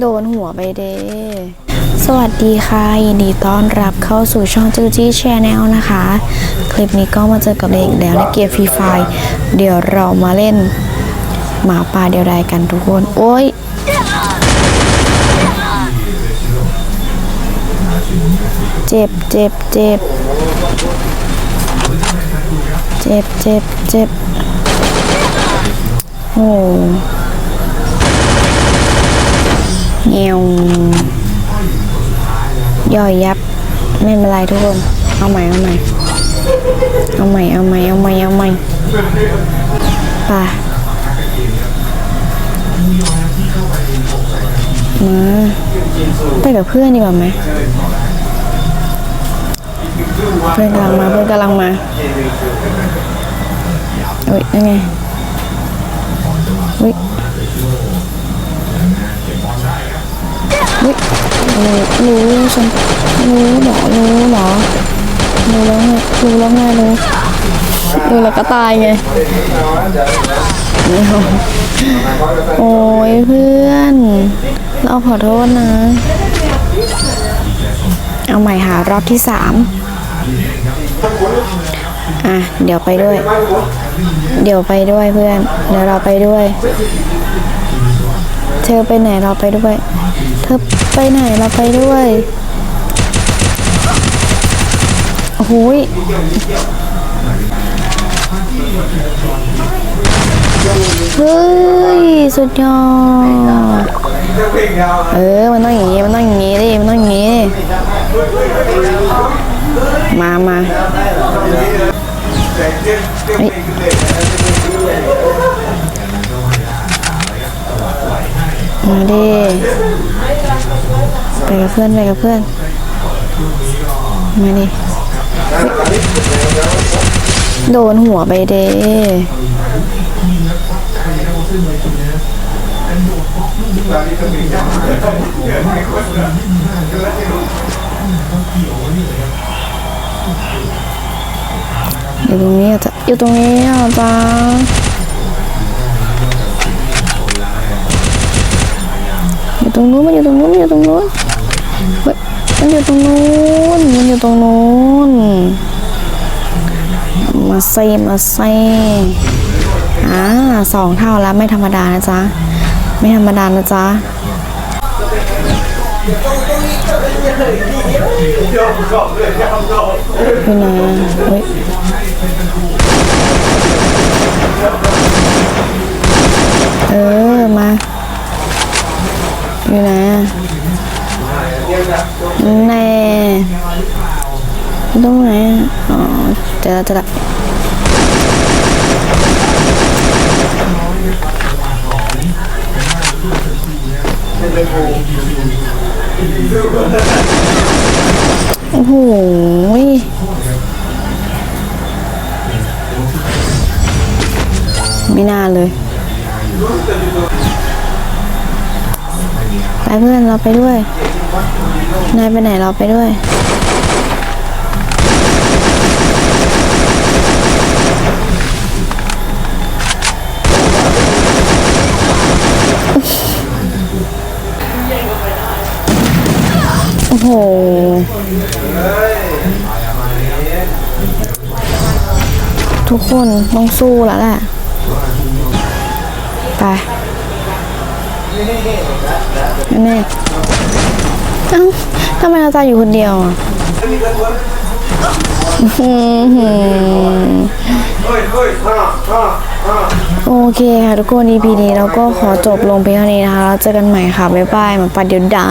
โดนหัวไปเด้สวัสดีค่ะยินดีต้อนรับเข้าสู่ช่องจูจี้แชนแนลนะคะ คลิปนี้ก็มาเจอกับเด็กแล้วในเกมฟรีไฟเดี๋ยวเรามาเล่น หมาป่าเดียวดายกันทุกคน โอ้ยเจ็บเจ็บเจ็บเจ็บเจ็บเจ็บโอ้ เงียวย่อยยับ ไม่เป็นไรทุกคน เอาใหม่เอาใหม่เอาใหม่เอาใหม่เอาใหม่เอาใหม่ไป่ะมาไปกับเพื่อนดีกว่าไหมเพื่อนกำลังมาเพื่อนกำลังมาอุ้ยยังไงอุ้ยอุ้ย รู้รู้ฉันรู้เหรอรู้เหรอรู้แล้วไงรู้แล้วไงรู้รู้แล้วก็ตายไงโอ้ยเพื่อน เราขอโทษนะ เอาใหม่หารอบที่สามอะ เดี๋ยวไปด้วย เดี๋ยวไปด้วยเพื่อน เดี๋ยวเราไปด้วย เธอไปไหนเราไปด้วย เธอไปไหนเราไปด้วยโอ้โหยเฮ้ย สุดยอด เออ มันต้องอย่างงี้ มันต้องอย่างงี้ดิ มันต้องอย่างงี้ มามาเฮ้ย มาดิไปกับเพื่อนไปกับเพื่อน มาดิโดนหัวไปเด้อยู่ตรงนี้อะจ้ะอยู่ตรงนี้อะจ้า อยู่ตรงนู้นมันอยู่ตรงนู้นมันอยู่ตรงนู้นเฮ้ยมันอยู่ตรงนู้นมันอยู่ตรงนู้นมาเซมาเซอ่าสองเท่าแล้วไม่ธรรมดานะจ๊ะไม่ธรรมดานะจ๊ะอยู่นะเฮ้ยเออ มา อยู่ไหนอะแน่ ตรงไหนอะอ๋อเจอแล้วเจอแล้วโอ้โหไม่น่าเลย ไปเพื่อนเราไปด้วย นายไปไหนเราไปด้วย โอ้โห ทุกคนต้องสู้แล้วแหละ ไปแน่ๆเอ้าทำไมเราตายอยู่คนเดียวอะโอเคค่ะทุกคน EP นี้เราก็ขอจบลงเพียงเท่านี้นะคะ แล้วเจอกันใหม่ค่ะ บ๊ายบายมาปัดเดี๋ยวได้